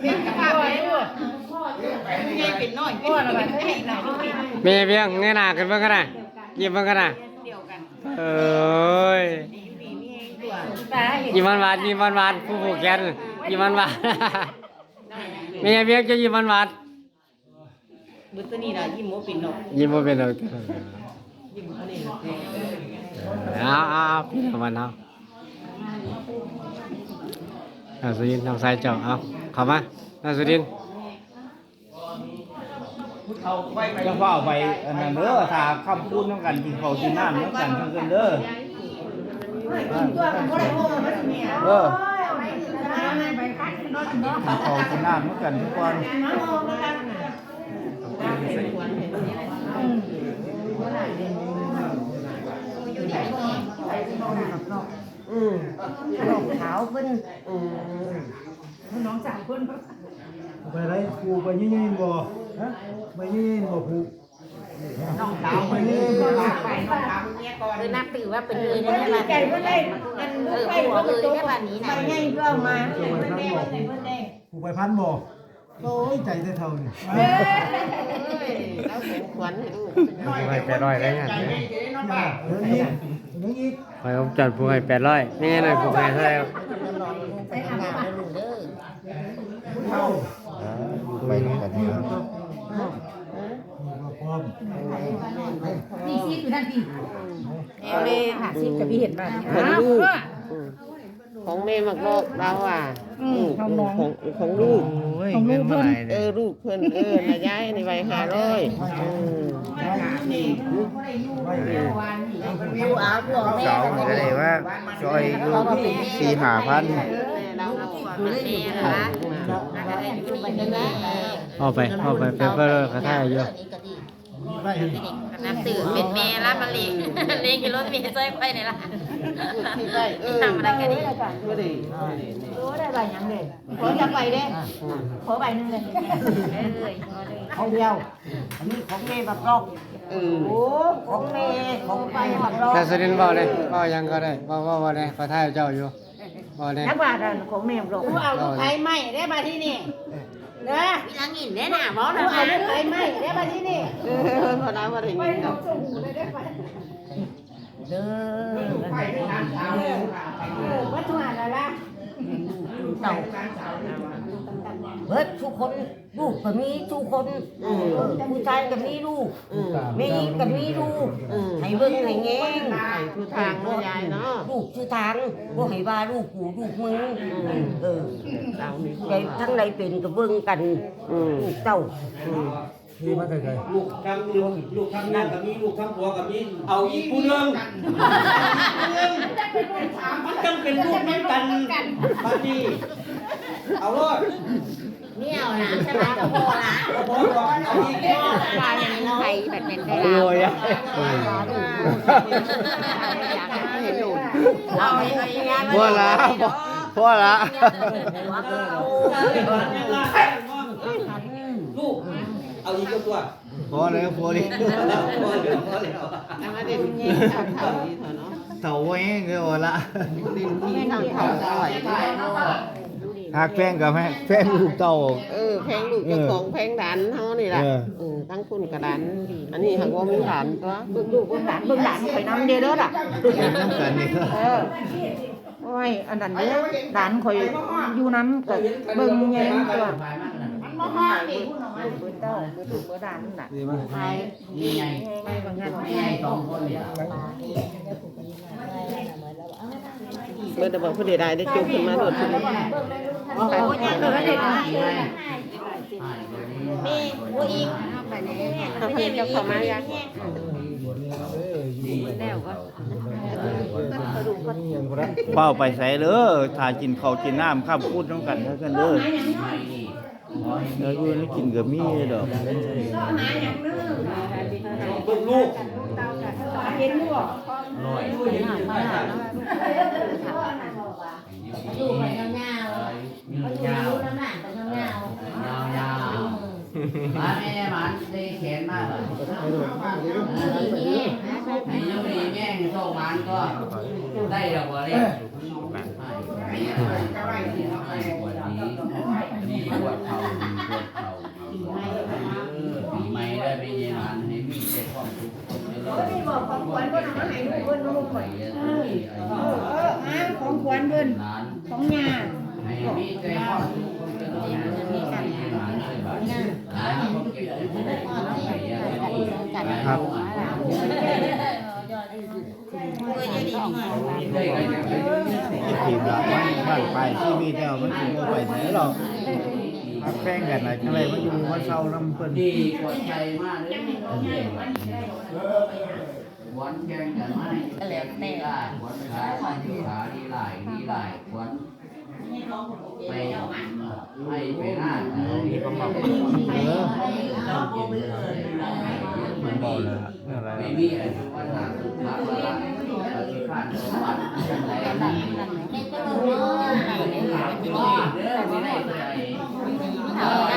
เพียงภาพเลยใหญ่เป็นน้อยพ่อน่ะว่าให้หน่อยแม่เพียงเงยหน้าขึ้นเบิ่งกันนะยิ้มเบิ่งกันนะเดียวกันเอ้ยดีดีมีเองตัวยิ้มหวานๆยิ้มหวานๆผู้ผูกแขนยิ้มหวานๆแม่เพียงจะยิ้มหวานบุตรนี่ล่ะยิ้มบ่เป็นดอกๆยิ้มบ่เป็นดอกเอาเอาเอาพี่น้องมันเอา เอาสุดินทางซ้ายเจ้าเอาเข้ามาเอาสุดินจะเฝ้าไปอันนั้นเด้อถ้าคำพูดน้ำกันกินข้าวกินน้ำน้ำกันทั้งกันเด้อเออกินข้าวกินน้ำน้ำกันทุกคนอืม น้องขาวเพิ่นอืมไปไรครูไปยี่ยี่บ่ฮะไปยี่ยี่บ่ครูน้องสาวไปนี่ก็ลาไปน้องสาวเมียก่อนคือนับถือว่าเป็นเอยในบ้านใจเพิ่นได้มันเออผัวเอยในบ้านนี้น่ะไปให้เพื่อมาครูไปพันบ่ครูไปพันบ่โอ้ยใจได้เท่านี่แล้วของขวัญให้ลูกผู้ให้แปดร้อยได้ยังเดี๋ย วนี้เดี๋ยวนี้คอยผมจัดผู้ให้แปดร้อยนี่ไงหน่อยผู้ให้เท่าไหร่ครับใส่งานลูกเด้อไปน้ำกันด้อพร้อมแอลเลยค่ะซิกับพี่เห็นบ้านของลูกของแม่มักลอกเราอะของของลูกของลูกเพิ่นเออลูกเพิ่อนเออนะยายในใบห้าร้อยอืม ผู้อาผู้แม่สาวก็เลยว่าซอยอยู่สี่ห้าพันแม่เราเอาความเป็นแม่นะคะแล้วก็ได้อยู่นี่นะเอาไปเอาไปเปเปอร์กระทายอยู่ได้เห็นนับถือเป็นแม่ละมาเลี้ยงเลี้ยงกินรถมีซอยไปในร้าน ที่ได้เออทำอะไรกันดีก็ดีรู้ได้ใบยังเลยขอจะไปเด้ขอใบนึงเลยเลยเอาเดียวอันนี้ของแม่บักรอกเออโอ้ของแม่ของไปบักรอกแต่สุรินทร์เบาเลยเบายังก็ได้เบาเบาเบาเลยกระทายเจ้าอยู่เบาเลยนักว่าดันของแม่บักรอกเอาลูกไผ่ไหมได้มาที่นี่เด้อพี่ลังอินได้น่ะบ่เอานะเอาลูกไผ่ไหมได้มาที่นี่เออพอน้ำมาถึงนี่เนาะเด้อ วัตถุอะไรล่ะเต่าเบิดทุกคนลูกก็มีทุกคนผู้ชายก็มีลูกอืมแม่ก็มีลูกให้เบิ่งให้แงงไอ้ทุกทางเนาะยายเนาะลูกชื่อทางบ่ให้ว่าลูกกูลูกมึงเออใจทั้งใดเป็นก็เบิ่งกันลูกเต้า ที่มาไกลลูกทั้งลูกลูกทั้งนั่นกับมีลูกทั้งผัวกับมีเอาอีกผู้หนึงมันต้องเป็นลูกน้ำกันบัดนี้เอารอดนี่เอาหลานใช่ไหมกับพ่อหลานเอาพอก่อนเอาอีกปลาอย่างนี้ใครแบบเป็นได้โอ้ยอะ อยากให้เห็นลูกเอาอย่างงี้พ่อละพ่อละลูก เอาอีกตัวพอแล้วพอแล้วพอแล้วพอแล้วพอแล้วเอามาเด่นเงี้ยทำเท่านี้เถอะเนาะเต่าไว้เงี้ยละเด่นที่ทำเท่าอร่อยหักแพงกับแม่แพงลูกเต่าเออแพงลูกเจ้าของแพงดันเฮานี่ล่ะเออเออตั้งคุณกระดันอันนี้หากว่ามีหลานตัวเบิ่งลูกเบิ่งหลานเบิ่งหลานข่อยนำเด้อเด้อล่ะน้ำกันนี่ก็เออโอ้ยอันนั้นเด้อหลานข่อยอยู่นำก็เบิ่งแยงตัวมันบ่ฮอดนี่ ลูกเบิ่งเต้าเบิ่งลูกเบิ่งหลานน่ะดีมั้ยใช่นี่ไงไงบางงานไงสองคนเมื่อแต่บอกผู้ใดได้ได้จุกขึ้นมาโดดขึ้นโอ้หยังเหลือเด็กมีผู้อีกถ้าเพิ่นจะเข้ามายังเป้าไปใส่เลยถ้ากินข้าวกินน้ำข้ามพูดน้ำกันเท่ากันเด้อ เดี๋ยวอยู่นี่กินกับมีดอกลูกเห็นบ่ลูกมันยาวๆลูกอยู่น้ำหนักก็ยาวมาแม่มันได้แขนมากเลยไอ้ยังมีแม่งโชคมันก็ได้ดอกบัวเลย มีปวดเข่าปวดเข่าปีใหม่ได้ไปเยนานให้มีใจความสุขไม่บอกของขวัญก็นำมาให้ลูกเบิ้ลลูกข่อยเออเออของขวัเบิ้ลของยาให้มีใจคามสุขคนเจริญมีกันหลานเลยบ้านหลานก็เก็บไว้ให้ครับทีมละบ้านบ้านไปที่มีแล้วมันถึงไปไหนหรอก พักแป้งกันน่ะจังไดมันอยู่มันเศร้านํเพิ่นดีกว่าใจมากเลยวันแกงกันไม่แล้วแต่วันขาขาดีหลายดีหลายวันไปให้ไปหน้านี่ก็มาณเออมันบ่ละอะไม่มีอะไรวันหน้าสุดท้ายละปฏิภาณสมบัติอะไรนั่นนั่นนี่ก็เลยเนาะเด้อมี Amen.